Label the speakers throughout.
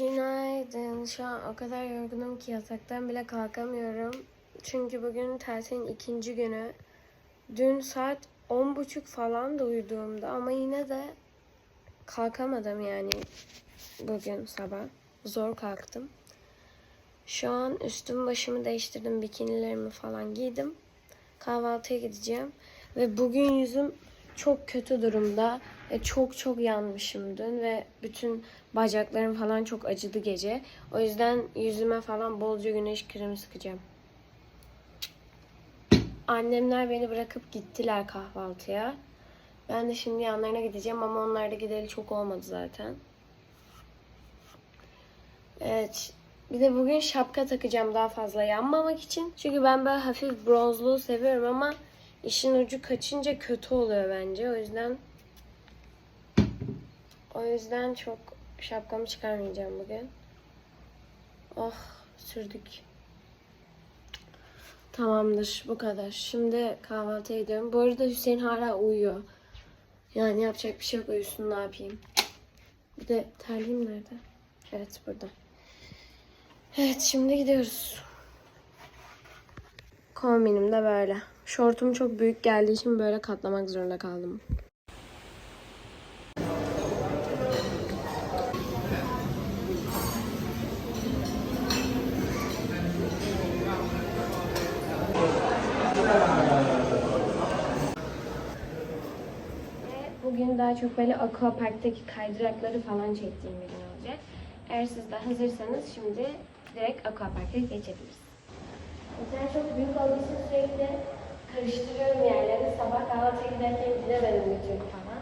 Speaker 1: Günaydın. Şu an o kadar yorgunum ki yataktan bile kalkamıyorum. Çünkü bugün tatilin ikinci günü. Dün saat on buçuk falan da uyuduğumda ama yine de kalkamadım yani bugün sabah. Zor kalktım. Şu an üstüm başımı değiştirdim. Bikinilerimi falan giydim. Kahvaltıya gideceğim. Ve bugün yüzüm çok kötü durumda. Ve çok çok yanmışım dün ve bütün bacaklarım falan çok acıdı gece. O yüzden yüzüme falan bolca güneş kremi sıkacağım. Annemler beni bırakıp gittiler kahvaltıya. Ben de şimdi yanlarına gideceğim ama onlar da gideli çok olmadı zaten. Evet. Bir de bugün şapka takacağım daha fazla yanmamak için. Çünkü ben böyle hafif bronzluğu seviyorum ama işin ucu kaçınca kötü oluyor bence. O yüzden o yüzden çok şapkamı çıkarmayacağım bugün. Oh sürdük. Tamamdır bu kadar. Şimdi kahvaltıya gidiyorum. Bu arada Hüseyin hala uyuyor. Yani yapacak bir şey yok uyusun ne yapayım. Bir de terliğim nerede? Evet burada. Evet şimdi gidiyoruz. Kombinim de böyle. Şortum çok büyük geldiği için böyle katlamak zorunda kaldım. Daha çok böyle aquaparktaki kaydırakları falan çektiğim bir gün olacak. Eğer siz de hazırsanız şimdi direkt aquaparka geçebiliriz. Mesela çok büyük olduğu için sürekli karıştırıyorum yerleri. Sabah kahvaltıya giderken gidemedim bir türlü falan.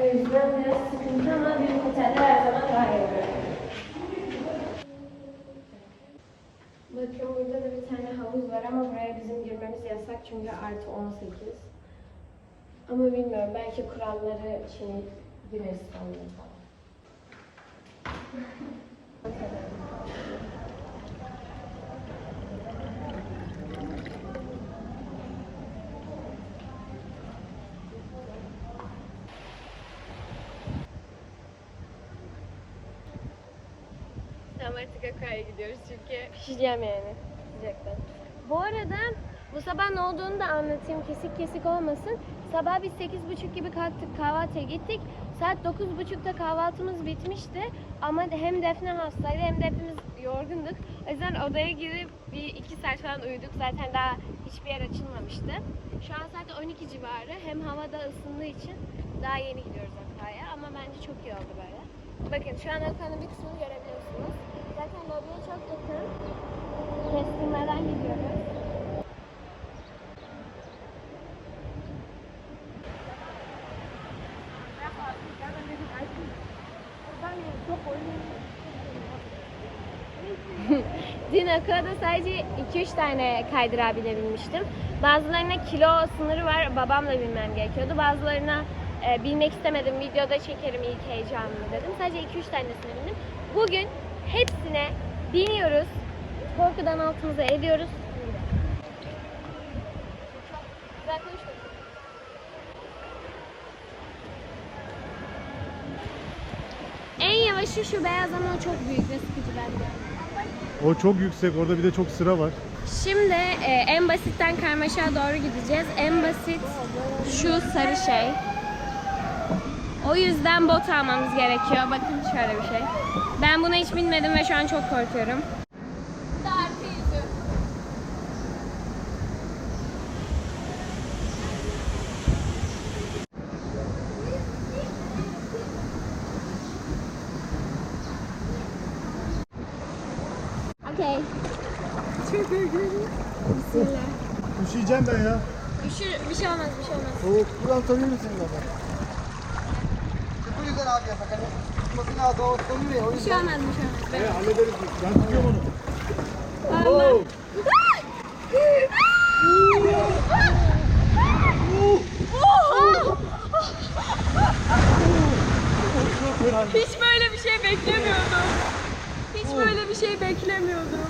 Speaker 1: O yüzden biraz sıkıntı ama büyük oteller her zaman daha iyi. Bakın burada da bir tane havuz var ama buraya bizim girmemiz yasak çünkü artı 18. Ama bilmiyorum belki kuralları şey gireriz falan. Tamam artık Akay'a gidiyoruz çünkü pişeceğim yani sıcaktan. Bu arada bu sabah ne olduğunu da anlatayım kesik kesik olmasın. Sabah biz 8.30 gibi kalktık kahvaltıya gittik. Saat 9.30'da kahvaltımız bitmişti. Ama hem Defne hastaydı hem de hepimiz yorgunduk. O yüzden odaya girip bir iki saat falan uyuduk. Zaten daha hiçbir yer açılmamıştı. Şu an saat 12 civarı. Hem havada ısındığı için daha yeni gidiyoruz Akay'a. Ama bence çok iyi oldu böyle. Bakın şu an Akay'ın bir kısmını görebiliyorsunuz. Zaten lobiye çok yakın. Kestirmeden gidiyoruz. Akıa'da sadece 2-3 tane kaydırağa binebilmiştim. Bazılarına kilo sınırı var, babamla bilmem gerekiyordu. Bazılarına e, bilmek istemedim, videoda çekerim ilk heyecanımı dedim. Sadece 2-3 tanesine bindim. Bugün hepsine biniyoruz. Korkudan altımıza ediyoruz. En yavaşı şu beyaz ama o çok büyük ve sıkıcı bence.
Speaker 2: O çok yüksek. Orada bir de çok sıra var.
Speaker 1: Şimdi e, en basitten karmaşa doğru gideceğiz. En basit şu sarı şey. O yüzden bot almamız gerekiyor. Bakın şöyle bir şey. Ben buna hiç binmedim ve şu an çok korkuyorum. Bu da arka yüzü. Okey. Bismillah.
Speaker 2: Üşüyeceğim ben ya.
Speaker 1: Üşür, bir şey olmaz,
Speaker 2: Soğuk. Buradan tanıyor musun baba?
Speaker 3: Bu yüzden abi yasak hani tutmasını daha doğal tutamıyor ya o
Speaker 1: Bir
Speaker 3: yüzden.
Speaker 1: şey olmaz, bir şey olmaz.
Speaker 2: Evet hallederiz biz. Ben tutuyorum onu.
Speaker 1: Allah. Hiç böyle bir şey beklemiyordum. Hiç böyle bir şey beklemiyordum.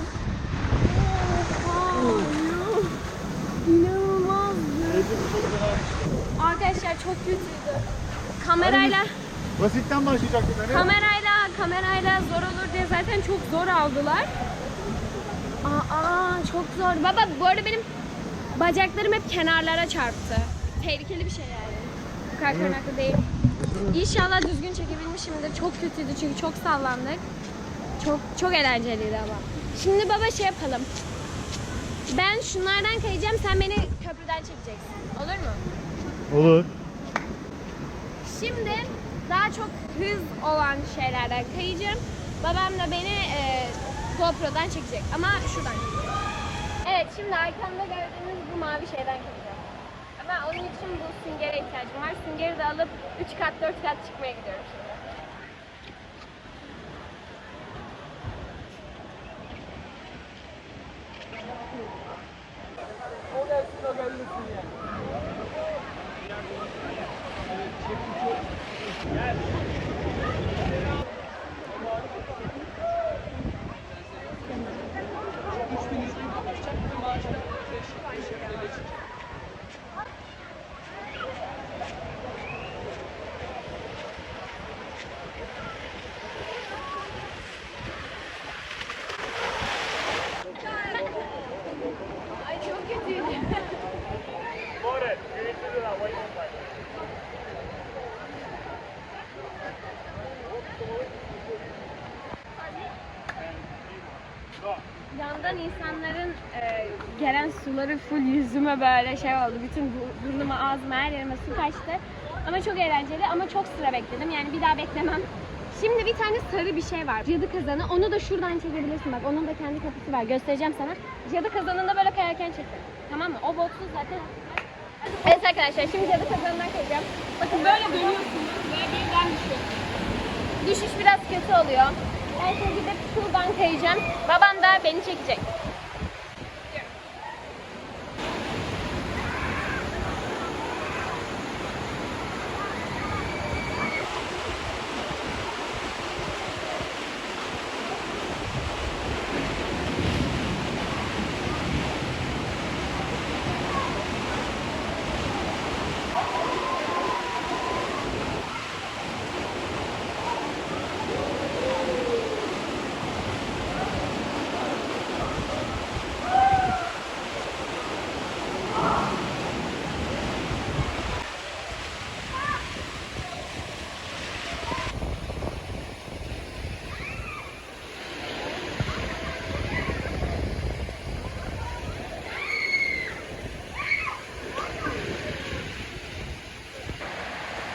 Speaker 1: Oha, yuh. İnanılmazdı. Arkadaşlar çok kötüydü. Kamerayla
Speaker 2: Basitten başlayacaktık hani.
Speaker 1: Kamerayla kamerayla zor olur diye zaten çok zor aldılar. Aa, aa, çok zor. Baba bu arada benim bacaklarım hep kenarlara çarptı. Tehlikeli bir şey yani. Bu kadar korunaklı değil. İnşallah düzgün çekebilmişimdir. Çok kötüydü çünkü çok sallandık. Çok çok eğlenceliydi ama. Şimdi baba şey yapalım. Ben şunlardan kayacağım, sen beni köprüden çekeceksin. Olur mu?
Speaker 2: Olur.
Speaker 1: Şimdi daha çok hız olan şeylerden kayacağım. Babam da beni e, GoPro'dan çekecek ama şuradan çekecek. Evet şimdi arkamda gördüğünüz bu mavi şeyden kayacağım. Ama onun için bu süngere ihtiyacım var. Süngeri de alıp 3 kat 4 kat çıkmaya gidiyorum şimdi.
Speaker 3: O gelsin o gelmesin ya.
Speaker 1: Ay çok kötüydü. Yandan insanların e, gelen suları full yüzüme böyle şey oldu. Bütün bu- burnuma, ağzıma, her yerime su kaçtı. Ama çok eğlenceli ama çok sıra bekledim. Yani bir daha beklemem. Şimdi bir tane sarı bir şey var. Cadı kazanı. Onu da şuradan çekebilirsin bak. Onun da kendi kapısı var. Göstereceğim sana. Cadı kazanında böyle kayarken çektim. Tamam mı? O botsuz zaten. Evet arkadaşlar şimdi cadı kazanından kayacağım. Bakın böyle dönüyorsunuz ve birden düşüyorsunuz. Düşüş biraz kötü oluyor. Ben şimdi gidip şuradan kayacağım. Babam da beni çekecek.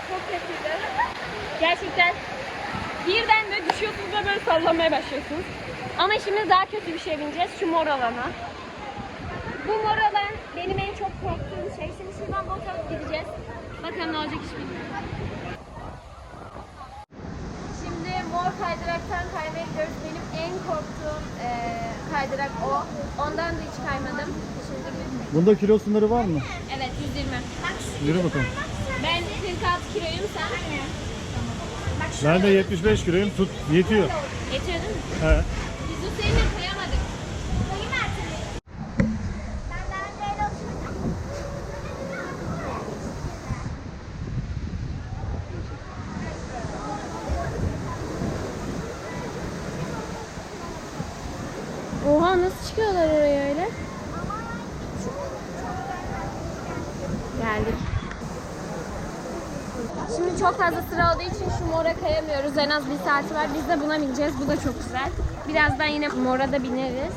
Speaker 1: Çok kötüydü. Gerçekten birden de düşüyorsunuz sallanmaya başlıyorsunuz. Ama şimdi daha kötü bir şey bineceğiz. Şu mor alana. Bu mor alan benim en çok korktuğum şey. Şimdi şuradan bot alıp gideceğiz. Bakalım ne olacak hiç bilmiyorum. Şimdi mor kaydıraktan kaymaya gidiyoruz. Benim en korktuğum eee, kaydırak o. Ondan da hiç kaymadım. Şimdi
Speaker 2: Bunda kilo sınırı var mı?
Speaker 1: Evet 120.
Speaker 2: Yürü bakalım.
Speaker 1: Ben 46 kiloyum sen.
Speaker 2: Ben de 75 kiloyum. Tut. Yetiyor.
Speaker 1: Yetiyor değil mi?
Speaker 2: He.
Speaker 1: Biz Hüseyin'le kayamadık. Oha nasıl çıkıyorlar oraya öyle? Geldik. Şimdi çok fazla sıra olduğu için şu mora kayamıyoruz. En az bir saati var. Biz de buna bineceğiz. Bu da çok güzel. Birazdan yine mora da bineriz.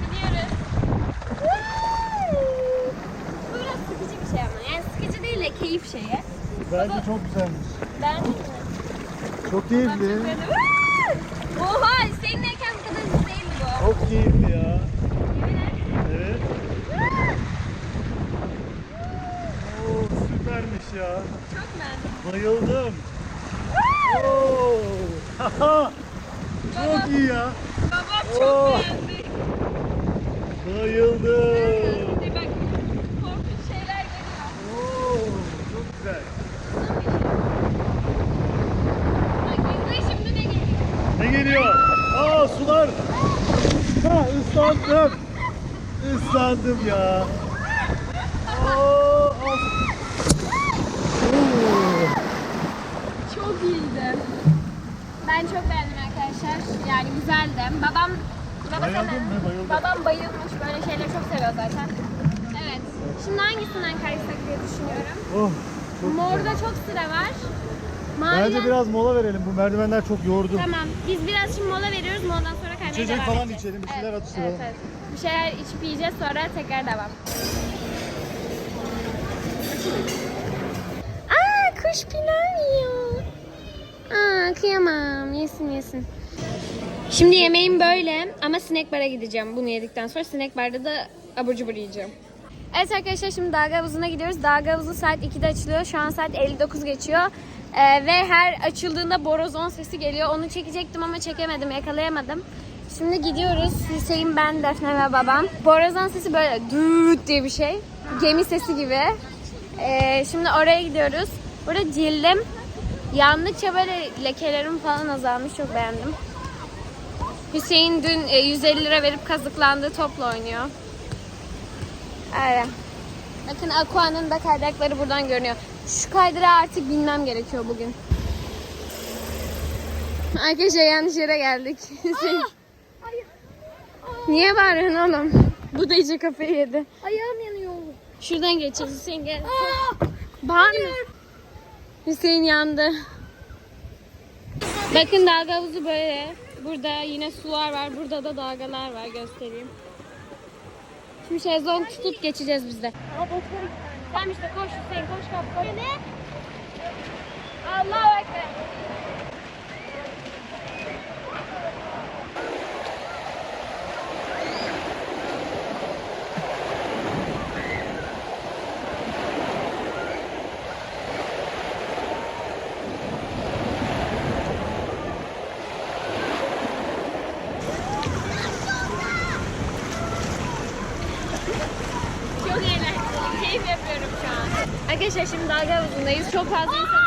Speaker 1: Biniyoruz. Bu biraz sıkıcı bir şey ama. Yani sıkıcı değil de keyif şeyi.
Speaker 2: Bence çok güzelmiş.
Speaker 1: Ben
Speaker 2: Çok keyifli.
Speaker 1: Oha seninleyken bu kadar değildi bu.
Speaker 2: Çok keyifli ya. Evet. Oo, süpermiş ya.
Speaker 1: Çok beğendim.
Speaker 2: Bayıldım. Oo. çok iyi ya.
Speaker 1: Babam
Speaker 2: çok Oo.
Speaker 1: beğendi.
Speaker 2: Bayıldım.
Speaker 1: Bak korkunç şeyler geliyor.
Speaker 2: Oo, çok güzel.
Speaker 1: Bak izle şimdi ne geliyor.
Speaker 2: Ne geliyor? Aa sular. Ha ıslandım. Islandım ya. Oo.
Speaker 1: Çok iyiydi. Ben çok beğendim arkadaşlar. Yani güzeldi. Babam Baba
Speaker 2: Bayıldın mı? Bayıldım.
Speaker 1: Babam bayılmış. Böyle şeyleri çok seviyor zaten. Evet. Şimdi hangisinden kaysak diye düşünüyorum.
Speaker 2: Oh, çok
Speaker 1: Morda çok sıra var.
Speaker 2: Bence
Speaker 1: Maviden...
Speaker 2: biraz mola verelim. Bu merdivenler çok yordu.
Speaker 1: Tamam. Biz biraz şimdi mola veriyoruz. Moladan sonra kaymaya
Speaker 2: İçecek
Speaker 1: devam
Speaker 2: falan
Speaker 1: edeceğiz.
Speaker 2: içelim, bir şeyler
Speaker 1: evet,
Speaker 2: atıştıralım.
Speaker 1: Evet, evet. Bir şeyler içip yiyeceğiz sonra tekrar devam. Kuş pilav yiyor. Aa kıyamam. Yesin yesin. Şimdi yemeğim böyle ama snack bara gideceğim bunu yedikten sonra. Snack barda da abur cubur yiyeceğim. Evet arkadaşlar şimdi dalga havuzuna gidiyoruz. Dalga havuzu saat 2'de açılıyor. Şu an saat 59 geçiyor. Ee, ve her açıldığında borozon sesi geliyor. Onu çekecektim ama çekemedim, yakalayamadım. Şimdi gidiyoruz. Hüseyin, ben, Defne ve babam. Borazan sesi böyle düt diye bir şey. Gemi sesi gibi. Ee, şimdi oraya gidiyoruz. Burada cildim yandıkça böyle lekelerim falan azalmış. Çok beğendim. Hüseyin dün e, 150 lira verip kazıklandığı topla oynuyor. Öyle. Bakın Aqua'nın da kaydakları buradan görünüyor. Şu kaydıra artık binmem gerekiyor bugün. Arkadaşlar yanlış yere geldik. Hüseyin. Niye bağırıyorsun oğlum? Bu da iyice kafayı yedi.
Speaker 4: Ayağım yanıyor.
Speaker 1: Şuradan geçeceğiz Hüseyin gel. Bağırma. Hüseyin yandı. Bakın dalga havuzu böyle. Burada yine sular var. Burada da dalgalar var. Göstereyim. Şimdi şezlong tutup geçeceğiz biz de. Tamam işte koş Hüseyin koş kap koş. Allahu Ekber. Çok eğlenceli. Keyif yapıyorum şu an. Arkadaşlar şimdi dalga havuzundayız. Çok fazla insan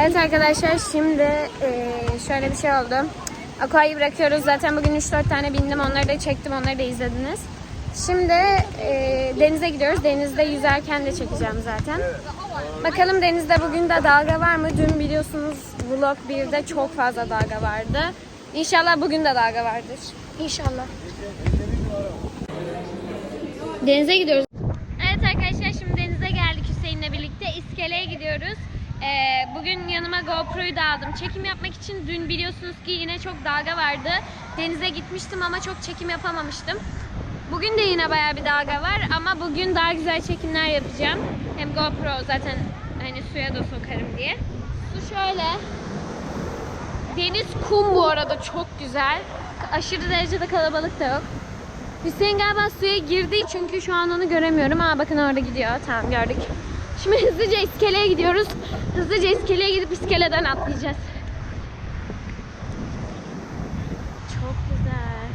Speaker 1: Evet arkadaşlar şimdi e, şöyle bir şey oldu. Aqua'yı bırakıyoruz. Zaten bugün 3-4 tane bindim. Onları da çektim. Onları da izlediniz. Şimdi e, denize gidiyoruz. Denizde yüzerken de çekeceğim zaten. Bakalım denizde bugün de dalga var mı? Dün biliyorsunuz vlog 1'de çok fazla dalga vardı. İnşallah bugün de dalga vardır. İnşallah. Denize gidiyoruz. Evet arkadaşlar şimdi iskeleye gidiyoruz. Ee, bugün GoPro'yu da aldım. Çekim yapmak için dün biliyorsunuz ki yine çok dalga vardı. Denize gitmiştim ama çok çekim yapamamıştım. Bugün de yine bayağı bir dalga var ama bugün daha güzel çekimler yapacağım. Hem GoPro zaten hani suya da sokarım diye. Su şöyle. Deniz kum bu arada çok güzel. Aşırı derecede kalabalık da yok. Hüseyin galiba suya girdi çünkü şu an onu göremiyorum. Aa bakın orada gidiyor. Tamam gördük. Şimdi hızlıca iskeleye gidiyoruz. Hızlıca iskeleye gidip iskeleden atlayacağız. Çok güzel.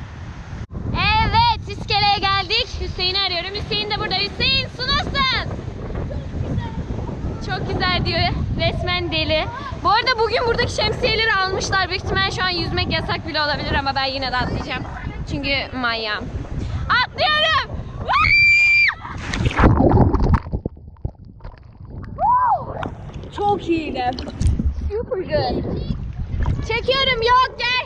Speaker 1: Evet iskeleye geldik. Hüseyin'i arıyorum. Hüseyin de burada. Hüseyin su nasıl? Çok güzel diyor. Resmen deli. Bu arada bugün buradaki şemsiyeleri almışlar. Büyük ihtimal şu an yüzmek yasak bile olabilir ama ben yine de atlayacağım. Çünkü manyağım. Atlıyorum. Çok iyiydi. Super good. Çekiyorum yok gel.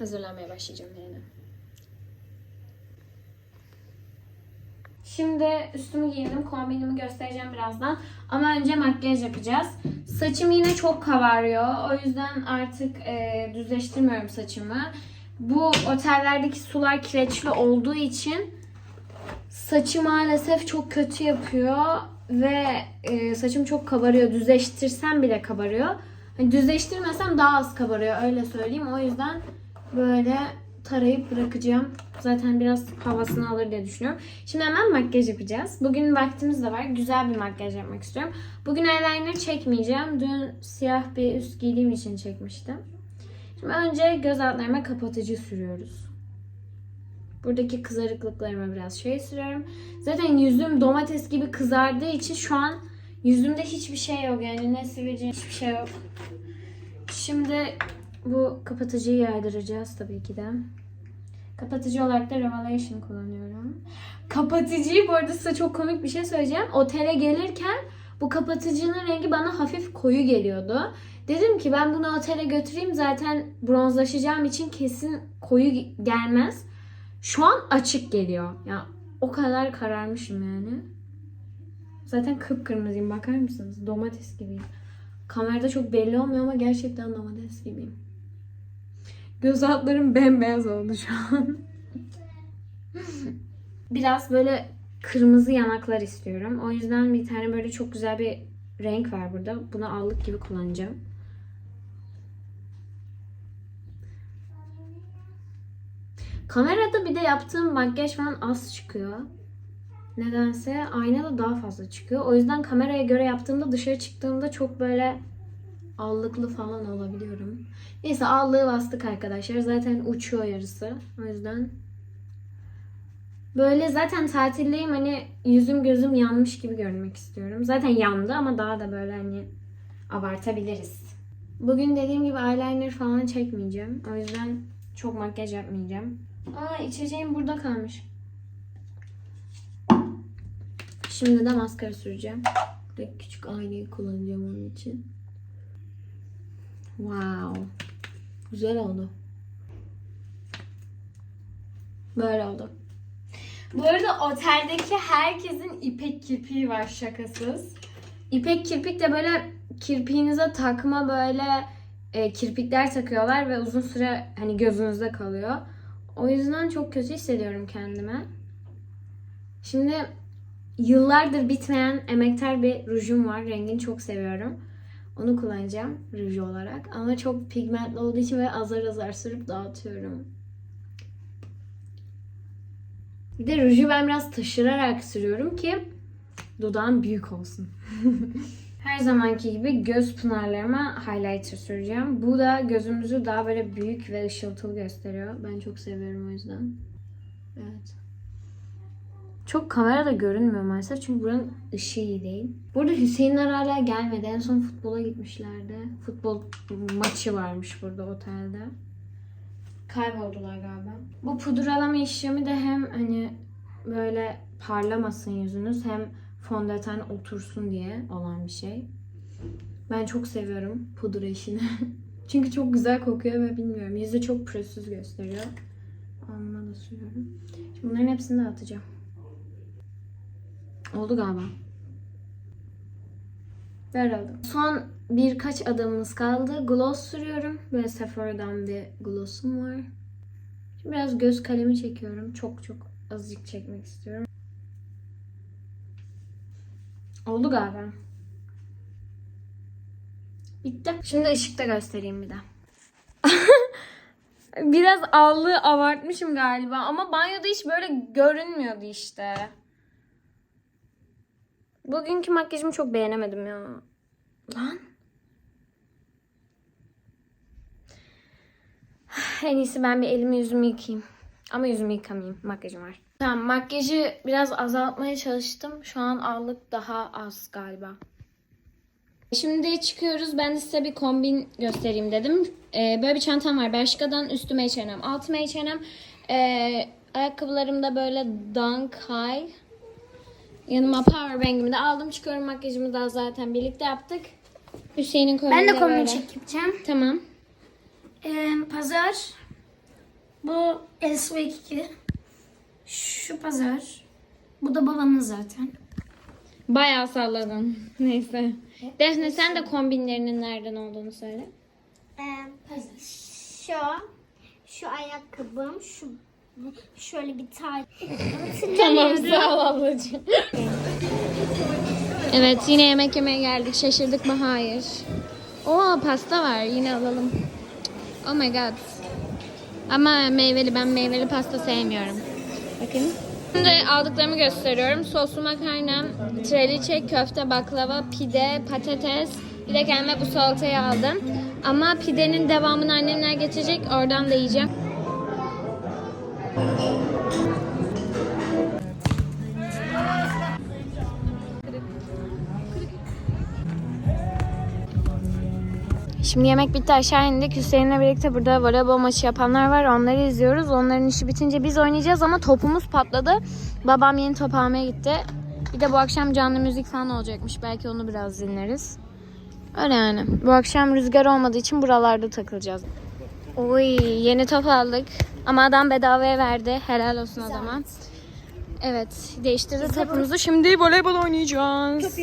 Speaker 1: Hazırlanmaya başlayacağım yani. Şimdi üstümü giyindim. Kombinimi göstereceğim birazdan. Ama önce makyaj yapacağız. Saçım yine çok kabarıyor. O yüzden artık e, düzleştirmiyorum saçımı. Bu otellerdeki sular kireçli olduğu için saçı maalesef çok kötü yapıyor ve e, saçım çok kabarıyor. Düzleştirsem bile kabarıyor. Hani düzleştirmesem daha az kabarıyor öyle söyleyeyim. O yüzden böyle tarayıp bırakacağım. Zaten biraz havasını alır diye düşünüyorum. Şimdi hemen makyaj yapacağız. Bugün vaktimiz de var. Güzel bir makyaj yapmak istiyorum. Bugün eyeliner çekmeyeceğim. Dün siyah bir üst giydiğim için çekmiştim. Şimdi önce göz altlarıma kapatıcı sürüyoruz. Buradaki kızarıklıklarıma biraz şey sürüyorum. Zaten yüzüm domates gibi kızardığı için şu an yüzümde hiçbir şey yok. Yani ne sivilce hiçbir şey yok. Şimdi bu kapatıcıyı yaydıracağız tabii ki de. Kapatıcı olarak da Revelation kullanıyorum. Kapatıcıyı bu arada size çok komik bir şey söyleyeceğim. Otele gelirken bu kapatıcının rengi bana hafif koyu geliyordu. Dedim ki ben bunu otele götüreyim zaten bronzlaşacağım için kesin koyu gelmez. Şu an açık geliyor. Ya o kadar kararmışım yani. Zaten kıpkırmızıyım bakar mısınız? Domates gibiyim. Kamerada çok belli olmuyor ama gerçekten domates gibiyim. Göz altlarım bembeyaz oldu şu an. Biraz böyle kırmızı yanaklar istiyorum. O yüzden bir tane böyle çok güzel bir renk var burada. Bunu allık gibi kullanacağım. Kamerada bir de yaptığım makyaj falan az çıkıyor. Nedense aynada daha fazla çıkıyor. O yüzden kameraya göre yaptığımda dışarı çıktığımda çok böyle allıklı falan olabiliyorum. Neyse allığı bastık arkadaşlar. Zaten uçuyor yarısı. O yüzden böyle zaten tatildeyim hani yüzüm gözüm yanmış gibi görünmek istiyorum. Zaten yandı ama daha da böyle hani abartabiliriz. Bugün dediğim gibi eyeliner falan çekmeyeceğim. O yüzden çok makyaj yapmayacağım. Aa içeceğim burada kalmış. Şimdi de maskara süreceğim. Küçük aynayı kullanacağım onun için. Wow. Güzel oldu. Böyle oldu. Bu arada oteldeki herkesin ipek kirpiği var şakasız. İpek kirpik de böyle kirpiğinize takma böyle e, kirpikler takıyorlar ve uzun süre hani gözünüzde kalıyor. O yüzden çok kötü hissediyorum kendime. Şimdi yıllardır bitmeyen emektar bir rujum var. Rengini çok seviyorum. Onu kullanacağım ruj olarak. Ama çok pigmentli olduğu için böyle azar azar sürüp dağıtıyorum. Bir de ruju ben biraz taşırarak sürüyorum ki dudağım büyük olsun. Her zamanki gibi göz pınarlarıma highlighter süreceğim. Bu da gözümüzü daha böyle büyük ve ışıltılı gösteriyor. Ben çok seviyorum o yüzden. Evet. Çok kamerada görünmüyor maalesef çünkü buranın ışığı iyi değil. Burada Hüseyinler hala gelmedi. En son futbola gitmişlerdi. Futbol maçı varmış burada otelde. Kayboldular galiba. Bu pudralama işlemi de hem hani böyle parlamasın yüzünüz hem fondöten otursun diye olan bir şey. Ben çok seviyorum pudra işini. Çünkü çok güzel kokuyor ve bilmiyorum yüzü çok pürüzsüz gösteriyor. Alnıma da sürüyorum. Şimdi bunların hepsini de atacağım. Oldu galiba. Oldu. Son birkaç adımımız kaldı. Gloss sürüyorum. Böyle Sephora'dan bir glossum var. Şimdi biraz göz kalemi çekiyorum. Çok çok azıcık çekmek istiyorum. Oldu galiba. Bitti. Şimdi ışıkta göstereyim bir de. Biraz allığı abartmışım galiba ama banyoda hiç böyle görünmüyordu işte. Bugünkü makyajımı çok beğenemedim ya. Lan. En iyisi ben bir elimi yüzümü yıkayayım. Ama yüzümü yıkamayayım. Makyajım var. Tamam makyajı biraz azaltmaya çalıştım. Şu an allık daha az galiba. Şimdi çıkıyoruz. Ben de size bir kombin göstereyim dedim. Ee, böyle bir çantam var. Bershka'dan üstüme H&M, altıma H&M. Ee, ayakkabılarım da böyle Dunk High. Yanıma powerbank'imi de aldım. Çıkıyorum makyajımı da zaten birlikte yaptık. Hüseyin'in kombini
Speaker 5: Ben de kombin
Speaker 1: böyle.
Speaker 5: çek yapacağım.
Speaker 1: Tamam.
Speaker 5: Ee, pazar. Bu SV2. Şu pazar. Bu da babanın zaten.
Speaker 1: Bayağı salladın. Neyse. Defne sen de kombinlerinin nereden olduğunu söyle.
Speaker 5: Şu. Şu ayakkabım. Şu şöyle bir tane.
Speaker 1: Tamam sağ ol ablacığım. evet yine yemek yemeye geldik. Şaşırdık mı? Hayır. Oo pasta var. Yine alalım. Oh my god. Ama meyveli. Ben meyveli pasta sevmiyorum. Bakın. Şimdi aldıklarımı gösteriyorum. Soslu makarna, treliçe, köfte, baklava, pide, patates. Bir de kendime bu salatayı aldım. Ama pidenin devamını annemler getirecek. Oradan da yiyeceğim. Şimdi yemek bitti aşağı indik. Hüseyin'le birlikte burada voleybol maçı yapanlar var. Onları izliyoruz. Onların işi bitince biz oynayacağız ama topumuz patladı. Babam yeni top almaya gitti. Bir de bu akşam canlı müzik falan olacakmış. Belki onu biraz dinleriz. Öyle yani. Bu akşam rüzgar olmadığı için buralarda takılacağız. Oy yeni top aldık. Ama adam bedavaya verdi. Helal olsun adama. Evet değiştirdi topumuzu. Şimdi voleybol oynayacağız.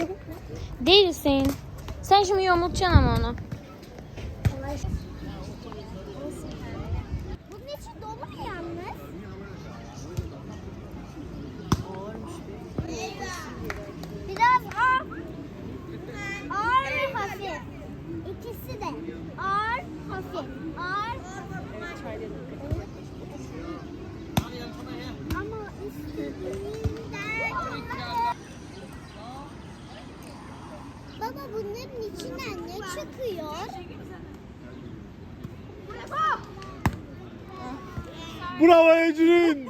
Speaker 1: Değil Hüseyin. Sen şimdi yumultacaksın ama onu. 돌아와야지는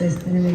Speaker 1: ancestors.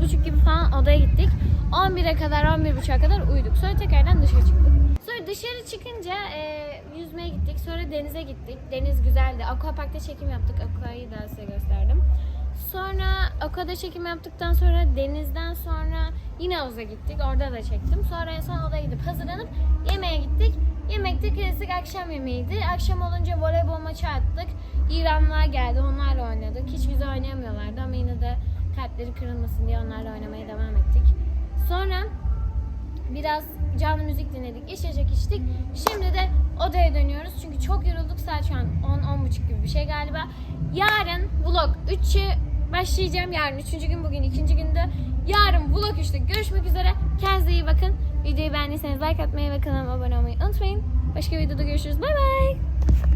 Speaker 1: 9.30 gibi falan odaya gittik. 11'e kadar 11.30'a kadar uyuduk. Sonra tekrardan dışarı çıktık. Sonra dışarı çıkınca e, yüzmeye gittik. Sonra denize gittik. Deniz güzeldi. Aquapark'ta çekim yaptık. Aqua'yı da size gösterdim. Sonra Aqua'da çekim yaptıktan sonra denizden sonra yine havuza gittik. Orada da çektim. Sonra en son odaya gidip hazırlanıp yemeğe gittik. Yemekte klasik akşam yemeğiydi. Akşam olunca voleybol maçı attık. İranlılar geldi. Onlarla oynadık. Hiç güzel oynayamıyorlardı ama yine de kalpleri kırılmasın diye onlarla oynamaya devam ettik. Sonra biraz canlı müzik dinledik, içecek içtik. Şimdi de odaya dönüyoruz çünkü çok yorulduk. Saat şu an 10-10.30 gibi bir şey galiba. Yarın vlog 3'ü başlayacağım. Yarın 3. gün bugün 2. günde. Yarın vlog 3'te görüşmek üzere. Kendinize iyi bakın. Videoyu beğendiyseniz like atmayı ve kanalıma abone olmayı unutmayın. Başka videoda görüşürüz. Bay bay.